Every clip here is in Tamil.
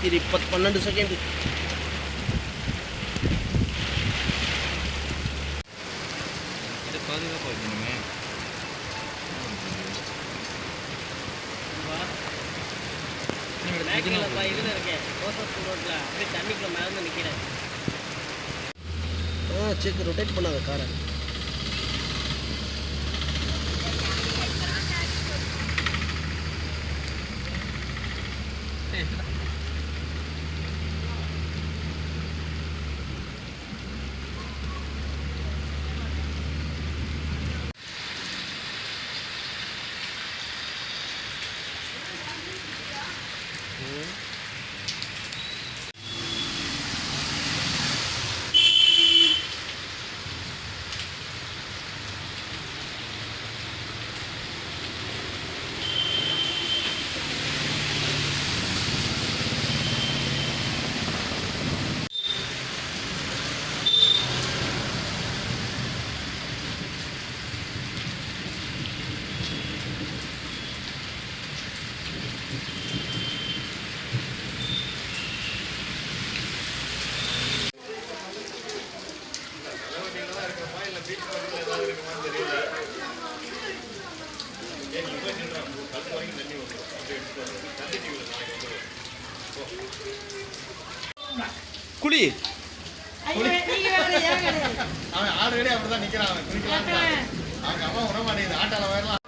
tiripat pa na doon sa game. Ito pa rin இருக்கேன் கோசத்தூர் ரோட்டில் அப்படியே தண்ணிக்குள்ள மறந்து நிற்கிறேன் ஆ செக் ரொட்டேட் பண்ணாங்க காரை Yeah. here. குழி. அவன் ஆல்ரெடி அப்படிதான் நிக்கிறான் அவன் குளிக்கலாம் அவங்க அம்மா விட மாட்டேங்குது ஆட்டால வரலாம்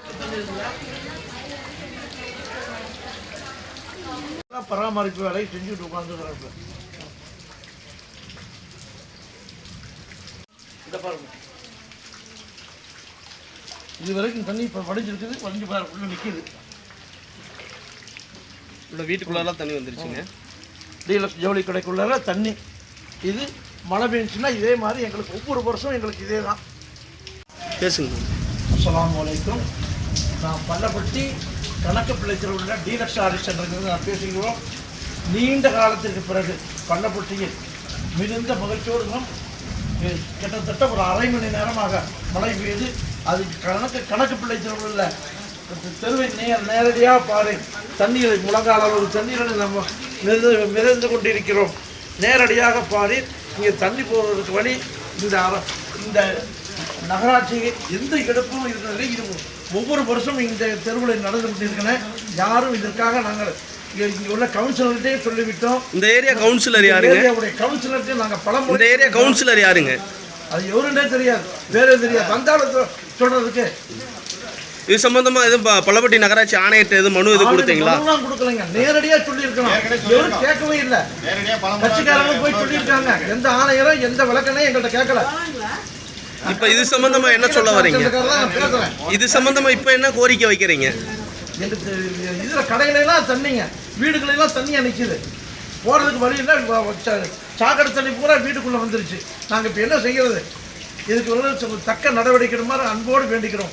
பராமரிப்பு வேலை செஞ்சுட்டு உட்காந்துருக்கிறாங்க இந்த பாருங்க. இது வரைக்கும் தண்ணி இப்போ வடிஞ்சிருக்குது வடிஞ்சு பாரு உள்ள நிற்கிது உள்ள வீட்டுக்குள்ளெல்லாம் தண்ணி வந்துருச்சுங்க. டீலக்ஸ் ஜவுளி கடைக்குள்ளார தண்ணி. இது மழை பெஞ்சுன்னா இதே மாதிரி எங்களுக்கு ஒவ்வொரு வருஷம் எங்களுக்கு இதே தான். பேசுங்க. அஸ்ஸலாமு அலைக்கும். நான் பள்ளப்பட்டி கணக்கு பிள்ளைச்சல் உள்ள டீலக்ஸ் சென்டருக்கு நான் பேசுகிறோம். நீண்ட காலத்திற்கு பிறகு பள்ளப்பட்டியில் மிகுந்த மகிழ்ச்சியோடு நாம் கிட்டத்தட்ட ஒரு அரை மணி நேரமாக மழை பெய்து அது கணக்கு கணக்கு பிள்ளைச்சல் உள்ள தெருவை நேர நேரடியாக பாரு தண்ணீர் முழங்கால அளவு தண்ணீரை நம்ம மிதந்து மிதந்து கொண்டிருக்கிறோம். நேரடியாக பாரு இங்கே தண்ணி போவதற்கு வழி இந்த இந்த நகராட்சிக்கு எந்த இடப்பும் இருந்ததில்லை. இது ஒவ்வொரு வருஷமும் இந்த தெருவில் நடந்து கொண்டிருக்கிறேன் யாரும் இதற்காக நாங்கள் இங்க உள்ள கவுன்சிலர்கிட்டே சொல்லிவிட்டோம். இந்த ஏரியா கவுன்சிலர் யாருங்க? ஏரியாவுடைய கவுன்சிலர்கிட்ட நாங்கள் பல இந்த ஏரியா கவுன்சிலர் யாருங்க? அது எவருன்னே தெரியாது. வேற தெரியாது. வந்தாலும் சொ- சொல்றதுக்கு இது சம்பந்தமா எதுவும் பள்ளப்பட்டி நகராட்சி ஆணையத்தை எதுவும் மனு எதுவும் கொடுத்தீங்களா? கொடுக்கலைங்க. நேரடியா சொல்லியிருக்கலாம் எவரும் கேட்கவே இல்லை. கட்சிக்காரங்க போய் சொல்லியிருக்காங்க. எந்த ஆணையரும் எந்த விளக்கனையும் எங்கள்கிட்ட கேட்கல. இப்ப இது சம்பந்தமா என்ன சொல்ல வரீங்க? இது சம்பந்தமா இப்ப என்ன கோரிக்கை வைக்கிறீங்க? எங்களுக்கு இதில் கடைகளெல்லாம் தண்ணிங்க. வீடுகளெல்லாம் தண்ணியாக நிற்கிது போகிறதுக்கு வழி இல்லை. சாக்கடை தண்ணி பூரா வீட்டுக்குள்ளே வந்துருச்சு. நாங்கள் இப்போ என்ன செய்கிறது இதுக்கு வந்து தக்க நடவடிக்கை எடுக்குமாறு அன்போடு வேண்டிக்கிறோம்.